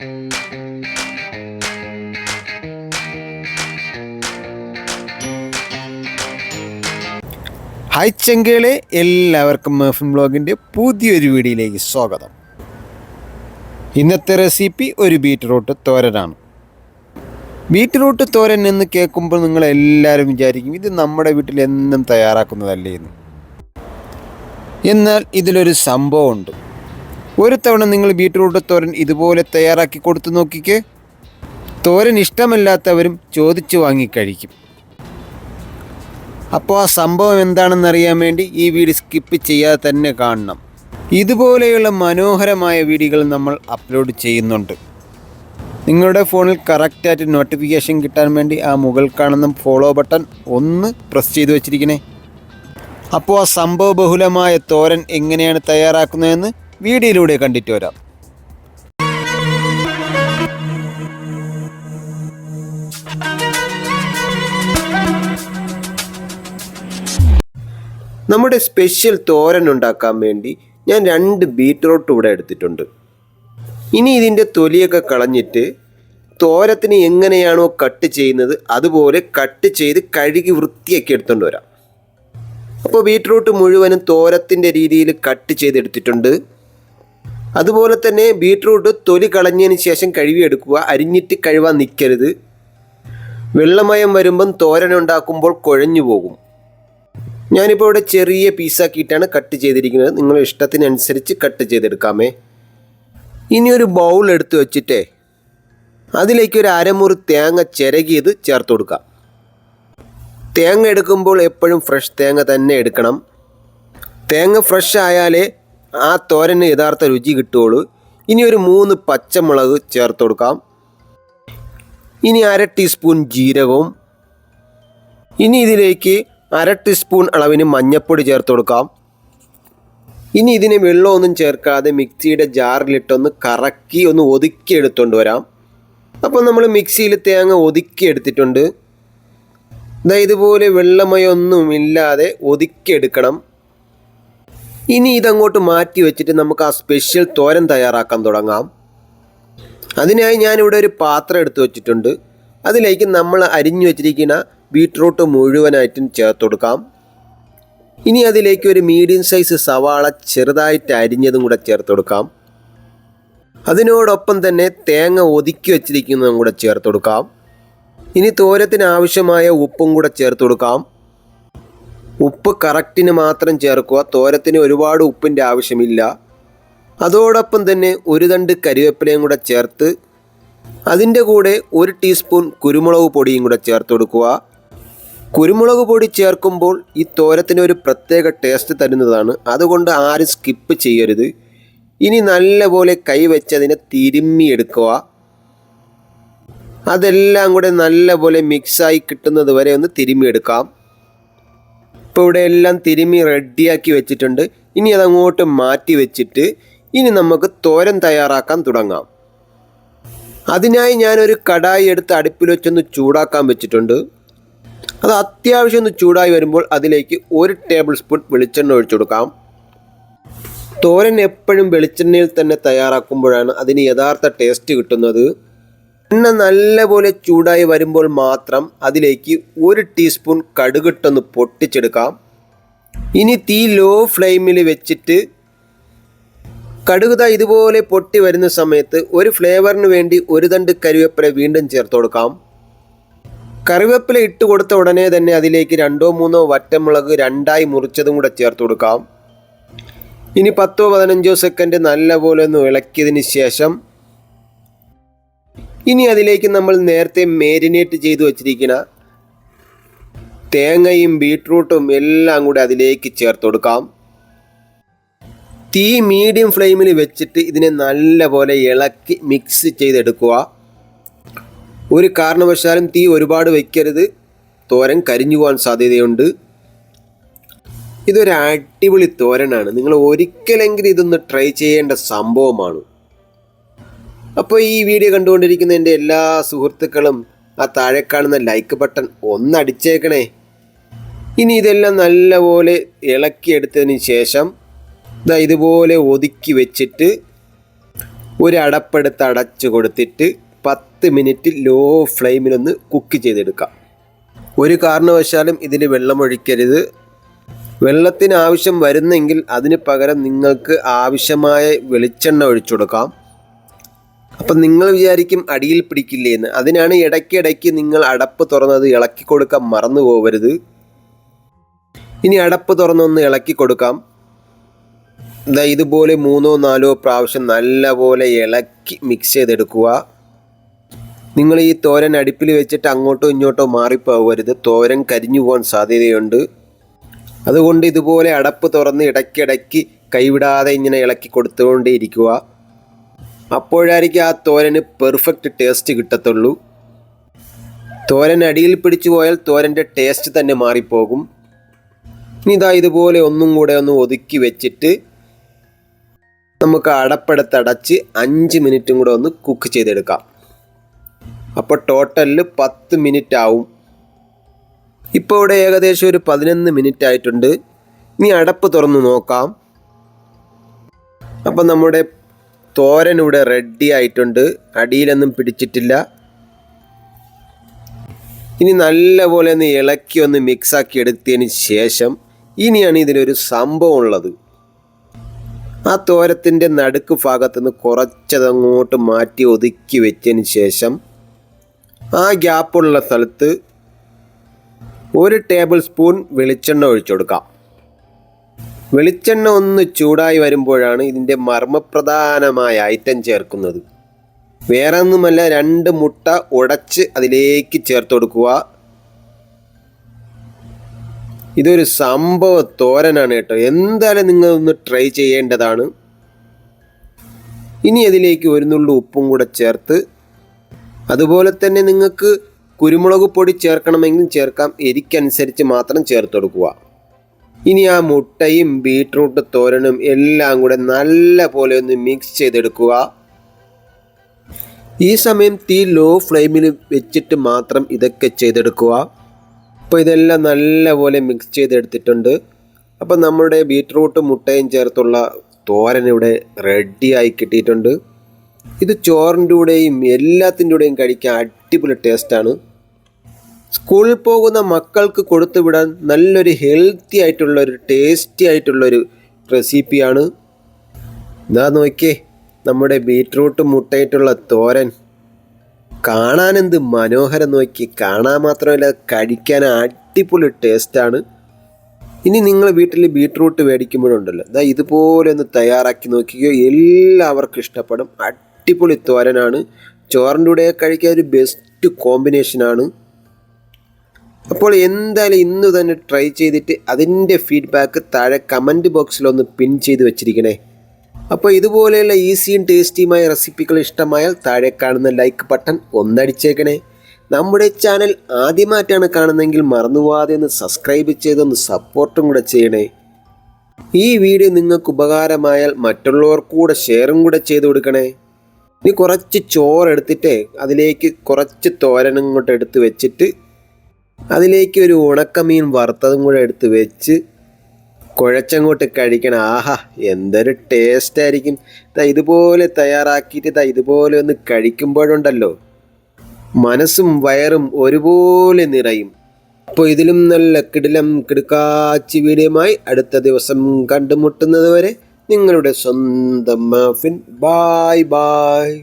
Hi ചെങ്കേളെ എല്ലാവർക്കും മേഫിൻ ബ്ലോഗിന്റെ പുതിയൊരു വീഡിയോയിലേക്ക് സ്വാഗതം. ഇന്നത്തെ റെസിപ്പി ഒരു ബീറ്റ്റൂട്ട് തോരനാണ്. ബീറ്റ്റൂട്ട് തോരൻ എന്ന് കേൾക്കുമ്പോൾ നിങ്ങൾ എല്ലാവരും വിചാരിക്കും ഇത് നമ്മുടെ വീട്ടിൽ എന്നും തയ്യാറാക്കുന്നതല്ലേ എന്ന്. എന്നാൽ ഇതിലൊരു സംഭവമുണ്ട്. ഒരു തവണ നിങ്ങൾ ബീറ്റ്റൂട്ട് തോരൻ ഇതുപോലെ തയ്യാറാക്കി കൊടുത്തു നോക്കിക്ക്. തോരൻ ഇഷ്ടമല്ലാത്തവരും ചോദിച്ചു വാങ്ങി കഴിക്കും. അപ്പോൾ ആ സംഭവം എന്താണെന്ന് അറിയാൻ വേണ്ടി ഈ വീഡിയോ സ്കിപ്പ് ചെയ്യാതെ തന്നെ കാണണം. ഇതുപോലെയുള്ള മനോഹരമായ വീഡിയോകൾ നമ്മൾ അപ്ലോഡ് ചെയ്യുന്നുണ്ട്. നിങ്ങളുടെ ഫോണിൽ കറക്റ്റായിട്ട് നോട്ടിഫിക്കേഷൻ കിട്ടാൻ വേണ്ടി ആ മുകൾ കാണുന്ന ഫോളോ ബട്ടൺ ഒന്ന് പ്രസ് ചെയ്ത് വെച്ചിരിക്കണേ. അപ്പോൾ ആ സംഭവ ബഹുലമായ തോരൻ എങ്ങനെയാണ് തയ്യാറാക്കുന്നതെന്ന് വീഡിയോയിലൂടെ കണ്ടിട്ട് വരാം. നമ്മുടെ സ്പെഷ്യൽ തോരൻ ഉണ്ടാക്കാൻ വേണ്ടി ഞാൻ രണ്ട് ബീറ്റ്റൂട്ട് ഇവിടെ എടുത്തിട്ടുണ്ട്. ഇനി ഇതിന്റെ തൊലിയൊക്കെ കളഞ്ഞിട്ട് തോരത്തിന് എങ്ങനെയാണോ കട്ട് ചെയ്യുന്നത് അതുപോലെ കട്ട് ചെയ്ത് കഴുകി വൃത്തിയാക്കി എടുത്തുകൊണ്ട് വരാം. അപ്പോൾ ബീറ്റ്റൂട്ട് മുഴുവനും തോരത്തിന്റെ രീതിയിൽ കട്ട് ചെയ്തെടുത്തിട്ടുണ്ട്. അതുപോലെ തന്നെ ബീട്രൂട്ട് തൊലി കളഞ്ഞതിന് ശേഷം കഴുകിയെടുക്കുക. അരിഞ്ഞിട്ട് കഴുകാൻ നിൽക്കരുത് വെള്ളമയം വരുമ്പം തോരൻ ഉണ്ടാക്കുമ്പോൾ കുഴഞ്ഞു പോകും. ഞാനിപ്പോൾ ഇവിടെ ചെറിയ പീസാക്കിയിട്ടാണ് കട്ട് ചെയ്തിരിക്കുന്നത്. നിങ്ങളുടെ ഇഷ്ടത്തിനനുസരിച്ച് കട്ട് ചെയ്തെടുക്കാമേ. ഇനി ഒരു ബൗൾ എടുത്തു വച്ചിട്ടേ അതിലേക്ക് ഒരു അരമുറി തേങ്ങ ചിരകിയത് ചേർത്ത് കൊടുക്കാം തേങ്ങ എടുക്കുമ്പോൾ എപ്പോഴും ഫ്രഷ് തേങ്ങ തന്നെ എടുക്കണം. തേങ്ങ ഫ്രഷ് ആയാലേ ആ തോരന് യഥാർത്ഥ രുചി കിട്ടുകയുള്ളൂ ഇനി ഒരു മൂന്ന് പച്ചമുളക് ചേർത്ത് കൊടുക്കാം. ഇനി അര ടീസ്പൂൺ ജീരകവും. ഇനി ഇതിലേക്ക് അര ടീസ്പൂൺ അളവിന് മഞ്ഞൾപ്പൊടി ചേർത്ത് കൊടുക്കാം. ഇനി ഇതിന് വെള്ളമൊന്നും ചേർക്കാതെ മിക്സിയുടെ ജാറിലിട്ടൊന്ന് കറക്കി ഒന്ന് ഒതുക്കി എടുത്തുകൊണ്ട് വരാം. അപ്പോൾ നമ്മൾ മിക്സിയിൽ തേങ്ങ ഒതുക്കി എടുത്തിട്ടുണ്ട്. ഇതാ ഇതുപോലെ വെള്ളമയൊന്നും ഇല്ലാതെ ഒതുക്കി എടുക്കണം. ഇനി ഇതങ്ങോട്ട് മാറ്റി വെച്ചിട്ട് നമുക്ക് ആ സ്പെഷ്യൽ തോരൻ തയ്യാറാക്കാൻ തുടങ്ങാം. അതിനായി ഞാനിവിടെ ഒരു പാത്രം എടുത്തു വെച്ചിട്ടുണ്ട്. അതിലേക്ക് നമ്മൾ അരിഞ്ഞു വെച്ചിരിക്കുന്ന ബീട്രൂട്ട് മുഴുവനായിട്ടും ചേർത്ത് കൊടുക്കാം. ഇനി അതിലേക്ക് ഒരു മീഡിയം സൈസ് സവാള ചെറുതായിട്ട് അരിഞ്ഞതും കൂടെ ചേർത്ത് കൊടുക്കാം. അതിനോടൊപ്പം തന്നെ തേങ്ങ ഒതുക്കി വെച്ചിരിക്കുന്നതും കൂടെ ചേർത്ത് കൊടുക്കാം. ഇനി തോരത്തിന് ആവശ്യമായ ഉപ്പും കൂടെ ചേർത്ത് കൊടുക്കാം. ഉപ്പ് കറക്റ്റിന് മാത്രം ചേർക്കുക. തോരത്തിന് ഒരുപാട് ഉപ്പിന്റെ ആവശ്യമില്ല. അതോടൊപ്പം തന്നെ ഒരു തണ്ട് കരിവേപ്പിലയും കൂടെ ചേർത്ത് അതിന്റെ കൂടെ ഒരു ടീസ്പൂൺ കുരുമുളക് പൊടിയും കൂടെ ചേർത്ത് കൊടുക്കുക. കുരുമുളക് പൊടി ചേർക്കുമ്പോൾ ഈ തോരത്തിന് ഒരു പ്രത്യേക ടേസ്റ്റ് തരുന്നതാണ്. അതുകൊണ്ട് ആരും സ്കിപ്പ് ചെയ്യരുത്. ഇനി നല്ലപോലെ കൈവച്ചതിനെ തിരുമ്മി എടുക്കുക. അതെല്ലാം കൂടെ നല്ലപോലെ മിക്സായി കിട്ടുന്നത് വരെ ഒന്ന് തിരുമ്മി എടുക്കാം. ഇപ്പോൾ ഇവിടെ എല്ലാം തിരുമി റെഡിയാക്കി വെച്ചിട്ടുണ്ട്. ഇനി അതങ്ങോട്ട് മാറ്റി വെച്ചിട്ട് ഇനി നമുക്ക് തോരൻ തയ്യാറാക്കാൻ തുടങ്ങാം. അതിനായി ഞാനൊരു കടായി എടുത്ത് അടുപ്പിൽ വെച്ചൊന്ന് ചൂടാക്കാൻ വെച്ചിട്ടുണ്ട്. അത് അത്യാവശ്യം ഒന്ന് ചൂടായി വരുമ്പോൾ അതിലേക്ക് ഒരു ടേബിൾ സ്പൂൺ വെളിച്ചെണ്ണ ഒഴിച്ചു കൊടുക്കാം. തോരൻ എപ്പോഴും വെളിച്ചെണ്ണയിൽ തന്നെ തയ്യാറാക്കുമ്പോഴാണ് അതിന് യഥാർത്ഥ ടേസ്റ്റ് കിട്ടുന്നത്. എണ്ണ നല്ലപോലെ ചൂടായി വരുമ്പോൾ മാത്രം അതിലേക്ക് ഒരു ടീസ്പൂൺ കടുകിട്ടൊന്ന് പൊട്ടിച്ചെടുക്കാം. ഇനി തീ ലോ ഫ്ലെയിമിൽ വെച്ചിട്ട് കടുകുത ഇതുപോലെ പൊട്ടി വരുന്ന സമയത്ത് ഒരു ഫ്ലേവറിന് വേണ്ടി ഒരു തണ്ട് കറിവേപ്പില വീണ്ടും ചേർത്ത് കൊടുക്കാം. കറിവേപ്പില ഇട്ട് കൊടുത്ത ഉടനെ തന്നെ അതിലേക്ക് രണ്ടോ മൂന്നോ വറ്റമുളക് രണ്ടായി മുറിച്ചതും കൂടെ ചേർത്ത് കൊടുക്കാം. ഇനി പത്തോ പതിനഞ്ചോ സെക്കൻഡ് നല്ലപോലെ ഒന്ന് ഇളക്കിയതിന് ശേഷം ഇനി അതിലേക്ക് നമ്മൾ നേരത്തെ മാരിനേറ്റ് ചെയ്തു വച്ചിരിക്കുന്ന തേങ്ങയും ബീട്രൂട്ടും എല്ലാം കൂടി അതിലേക്ക് ചേർത്ത് കൊടുക്കാം. തീ മീഡിയം ഫ്ലെയിമിൽ വെച്ചിട്ട് ഇതിനെ നല്ലപോലെ ഇളക്കി മിക്സ് ചെയ്തെടുക്കുക. ഒരു കാരണവശാലും തീ ഒരുപാട് വയ്ക്കരുത് തോരൻ കരിഞ്ഞു പോകാൻ സാധ്യതയുണ്ട്. ഇതൊരു അടിപൊളി തോരനാണ്. നിങ്ങൾ ഒരിക്കലെങ്കിലും ഇതൊന്ന് ട്രൈ ചെയ്യേണ്ട സംഭവമാണ്. അപ്പോൾ ഈ വീഡിയോ കണ്ടുകൊണ്ടിരിക്കുന്ന എന്റെ എല്ലാ സുഹൃത്തുക്കളും ആ താഴെ കാണുന്ന ലൈക്ക് ബട്ടൺ ഒന്നടിച്ചേക്കണേ. ഇനി ഇതെല്ലാം നല്ലപോലെ ഇളക്കിയെടുത്തതിന് ശേഷം ഇതാ ഇതുപോലെ ഒതുക്കി വെച്ചിട്ട് ഒരു അടച്ചു കൊടുത്തിട്ട് പത്ത് മിനിറ്റ് ലോ ഫ്ലെയിമിലൊന്ന് കുക്ക് ചെയ്തെടുക്കാം. ഒരു കാരണവശാലും ഇതിൽ വെള്ളമൊഴിക്കരുത്. വെള്ളത്തിന് ആവശ്യം വരുന്നെങ്കിൽ അതിന് പകരം നിങ്ങൾക്ക് ആവശ്യമായ വെളിച്ചെണ്ണ ഒഴിച്ചു കൊടുക്കാം. അപ്പം നിങ്ങൾ വിചാരിക്കും അടിയിൽ പിടിക്കില്ലേ എന്ന് അതിനാണ് ഇടയ്ക്കിടയ്ക്ക് നിങ്ങൾ അടപ്പ് തുറന്നത് ഇളക്കി കൊടുക്കാൻ മറന്നു പോകരുത് ഇനി അടപ്പ് തുറന്നൊന്ന് ഇളക്കി കൊടുക്കാം. ദാ ഇതുപോലെ മൂന്നോ നാലോ പ്രാവശ്യം നല്ലപോലെ ഇളക്കി മിക്സ് ചെയ്തെടുക്കുക. നിങ്ങൾ ഈ തോരൻ അടുപ്പിൽ വെച്ചിട്ട് അങ്ങോട്ടോ ഇങ്ങോട്ടോ മാറിപ്പോകരുത് തോരൻ കരിഞ്ഞു പോകാൻ സാധ്യതയുണ്ട്. അതുകൊണ്ട് ഇതുപോലെ അടപ്പ് തുറന്ന് ഇടയ്ക്കിടയ്ക്ക് കൈവിടാതെ ഇങ്ങനെ ഇളക്കി കൊടുത്തുകൊണ്ടേയിരിക്കുക. അപ്പോഴായിരിക്കും ആ തോരന് പെർഫെക്റ്റ് ടേസ്റ്റ് കിട്ടത്തുള്ളൂ. തോരൻ അടിയിൽ പിടിച്ചു പോയാൽ തോരന്റെ ടേസ്റ്റ് തന്നെ മാറിപ്പോകും. ഇനി ഇതാ ഇതുപോലെ ഒന്നും കൂടെ ഒന്ന് ഒതുക്കി വെച്ചിട്ട് നമുക്ക് അടപ്പെടുത്തടച്ച് അഞ്ച് മിനിറ്റും കൂടെ ഒന്ന് കുക്ക് ചെയ്തെടുക്കാം. അപ്പോൾ ടോട്ടലിൽ പത്ത് മിനിറ്റ് ആവും. ഇപ്പോൾ ഇവിടെ ഏകദേശം ഒരു പതിനൊന്ന് മിനിറ്റ് ആയിട്ടുണ്ട്. ഇനി അടപ്പ് തുറന്ന് നോക്കാം. അപ്പം നമ്മുടെ തോരൻ ഇവിടെ റെഡി ആയിട്ടുണ്ട്. അടിയിലൊന്നും പിടിച്ചിട്ടില്ല. ഇനി നല്ലപോലെ ഒന്ന് ഇളക്കി ഒന്ന് മിക്സാക്കി എടുത്തതിന് ശേഷം ഇനിയാണ് ഇതിനൊരു സംഭവം ഉള്ളത്. ആ തോരത്തിന്റെ നടുക്ക് ഭാഗത്തുനിന്ന് കുറച്ചതങ്ങോട്ട് മാറ്റി ഒതുക്കി വെച്ചതിന് ശേഷം ആ ഗ്യാപ്പുള്ള സ്ഥലത്ത് ഒരു ടേബിൾ സ്പൂൺ വെളിച്ചെണ്ണ ഒഴിച്ചു കൊടുക്കാം. വെളിച്ചെണ്ണ ഒന്ന് ചൂടായി വരുമ്പോഴാണ് ഇതിന്റെ മർമ്മപ്രധാനമായ ഐറ്റം ചേർക്കുന്നത്. വേറെ ഒന്നുമല്ല രണ്ട് മുട്ട ഉടച്ച് അതിലേക്ക് ചേർത്ത് കൊടുക്കുക. ഇതൊരു സംഭവ തോരനാണ് കേട്ടോ. എന്തായാലും നിങ്ങൾ ഒന്ന് ട്രൈ ചെയ്യേണ്ടതാണ്. ഇനി അതിലേക്ക് ഒരു നുള്ളു ഉപ്പും കൂടെ ചേർത്ത് അതുപോലെ തന്നെ നിങ്ങൾക്ക് കുരുമുളക് പൊടി ചേർക്കണമെങ്കിൽ ചേർക്കാം. എരിക്കനുസരിച്ച് മാത്രം ചേർത്ത് കൊടുക്കുക. ഇനി ആ മുട്ടയും ബീട്രൂട്ട് തോരനും എല്ലാം കൂടെ നല്ല പോലെ ഒന്ന് മിക്സ് ചെയ്തെടുക്കുക. ഈ സമയം തീ ലോ ഫ്ലെയിമിൽ വെച്ചിട്ട് മാത്രം ഇതൊക്കെ ചെയ്തെടുക്കുക. അപ്പോൾ ഇതെല്ലാം നല്ലപോലെ മിക്സ് ചെയ്തെടുത്തിട്ടുണ്ട്. അപ്പോൾ നമ്മുടെ ബീട്രൂട്ട് മുട്ടയും ചേർത്തുള്ള തോരൻ ഇവിടെ റെഡിയായി കിട്ടിയിട്ടുണ്ട്. ഇത് ചോറിന്റെ കൂടെയും എല്ലാത്തിന്റെ കൂടെയും കഴിക്കാൻ അടിപൊളി ടേസ്റ്റാണ് സ്കൂളിൽ പോകുന്ന മക്കൾക്ക് കൊടുത്തു വിടാൻ നല്ലൊരു ഹെൽത്തി ആയിട്ടുള്ള ഒരു ടേസ്റ്റി ആയിട്ടുള്ളൊരു റെസിപ്പിയാണ് ഇതാ നോക്കിയേ നമ്മുടെ ബീട്രൂട്ട് മുട്ടയിട്ടുള്ള തോരൻ. കാണാനെന്ത് മനോഹരം നോക്കി. കാണാൻ മാത്രമല്ല കഴിക്കാൻ അടിപൊളി ടേസ്റ്റാണ് ഇനി നിങ്ങൾ വീട്ടിൽ ബീട്രൂട്ട് മേടിക്കുമ്പോഴുണ്ടല്ലോ ഇതാ ഇതുപോലെ ഒന്ന് തയ്യാറാക്കി നോക്കിയോ എല്ലാവർക്കും ഇഷ്ടപ്പെടും. അടിപൊളി തോരനാണ്. ചോറിന്റെ കൂടെ കഴിക്കാൻ ഒരു ബെസ്റ്റ് കോമ്പിനേഷനാണ് അപ്പോൾ എന്തായാലും ഇന്ന് തന്നെ ട്രൈ ചെയ്തിട്ട് അതിന്റെ ഫീഡ്ബാക്ക് താഴെ കമന്റ് ബോക്സിലൊന്ന് പിൻ ചെയ്ത് വെച്ചിരിക്കണേ. അപ്പോൾ ഇതുപോലെയുള്ള ഈസിയും ടേസ്റ്റിയുമായ റെസിപ്പികൾ ഇഷ്ടമായാൽ താഴെ കാണുന്ന ലൈക്ക് ബട്ടൺ ഒന്നടിച്ചേക്കണേ. നമ്മുടെ ചാനൽ ആദ്യമായിട്ടാണ് കാണുന്നതെങ്കിൽ മറന്നുപോകാതെ ഒന്ന് സബ്സ്ക്രൈബ് ചെയ്തൊന്ന് സപ്പോർട്ടും കൂടെ ചെയ്യണേ. ഈ വീഡിയോ നിങ്ങൾക്ക് ഉപകാരമായാൽ മറ്റുള്ളവർക്കൂടെ ഷെയറും കൂടെ ചെയ്ത് കൊടുക്കണേ. ഇനി കുറച്ച് ചോറെടുത്തിട്ട് അതിലേക്ക് കുറച്ച് തോരനും ഇങ്ങോട്ട് എടുത്ത് വെച്ചിട്ട് അതിലേക്ക് ഒരു ഉണക്കമീൻ വറുത്തതും കൂടെ എടുത്ത് വെച്ച് കുഴച്ചങ്ങോട്ട് കഴിക്കണം. ആഹാ എന്തൊരു ടേസ്റ്റ് ആയിരിക്കും. ഇതാ ഇതുപോലെ തയ്യാറാക്കിയിട്ട് ഇതാ ഇതുപോലെ ഒന്ന് കഴിക്കുമ്പോഴുണ്ടല്ലോ. മനസ്സും വയറും ഒരുപോലെ നിറയും. അപ്പോൾ ഇതിലും നല്ല കിടിലം കിടുക്കാച്ചി വീഡിയോമായി അടുത്ത ദിവസം കണ്ടുമുട്ടുന്നത് വരെ നിങ്ങളുടെ സ്വന്തം മാഫിൻ. Bye bye